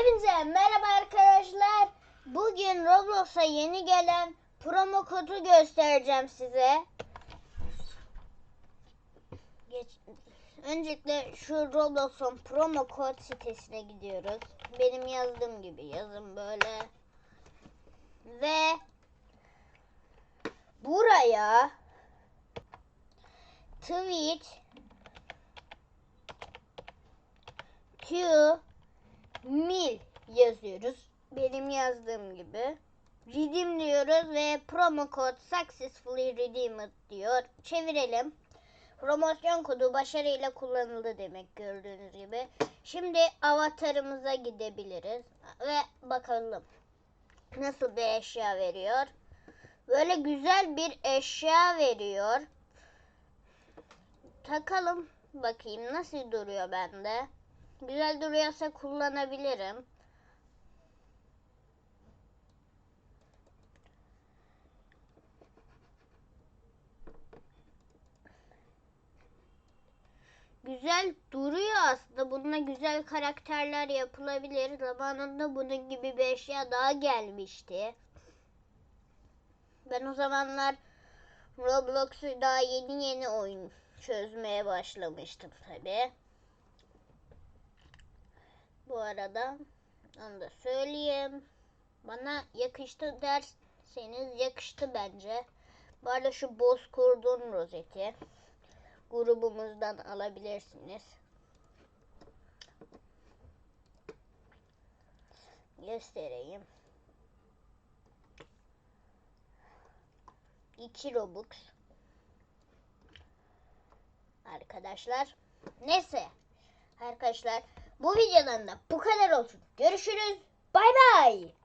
Hepinize merhaba arkadaşlar. Bugün Roblox'a yeni gelen promo kodu göstereceğim size. Geç... Öncelikle şu Roblox'un promo kod sitesine gidiyoruz. Benim yazdığım gibi yazın böyle. Ve buraya tweet to mil yazıyoruz. Benim yazdığım gibi. Redeem diyoruz ve promo kod successfully redeemed diyor. Çevirelim. Promosyon kodu başarıyla kullanıldı demek gördüğünüz gibi. Şimdi avatarımıza gidebiliriz ve bakalım nasıl bir eşya veriyor. Böyle güzel bir eşya veriyor. Takalım bakayım nasıl duruyor bende. Güzel duruyorsa kullanabilirim. Güzel duruyor aslında. Bununla güzel karakterler yapılabilir. Zamanında bunun gibi bir eşya daha gelmişti. Ben o zamanlar Roblox'u daha yeni yeni oyun çözmeye başlamıştım tabi. Bu arada onu da söyleyeyim. Bana yakıştı derseniz yakıştı bence. Bu arada şu Bozkurdun rozeti grubumuzdan alabilirsiniz. Göstereyim. 2 Robux. Arkadaşlar. Neyse. Arkadaşlar bu videodan da bu kadar olsun. Görüşürüz. Bay bay.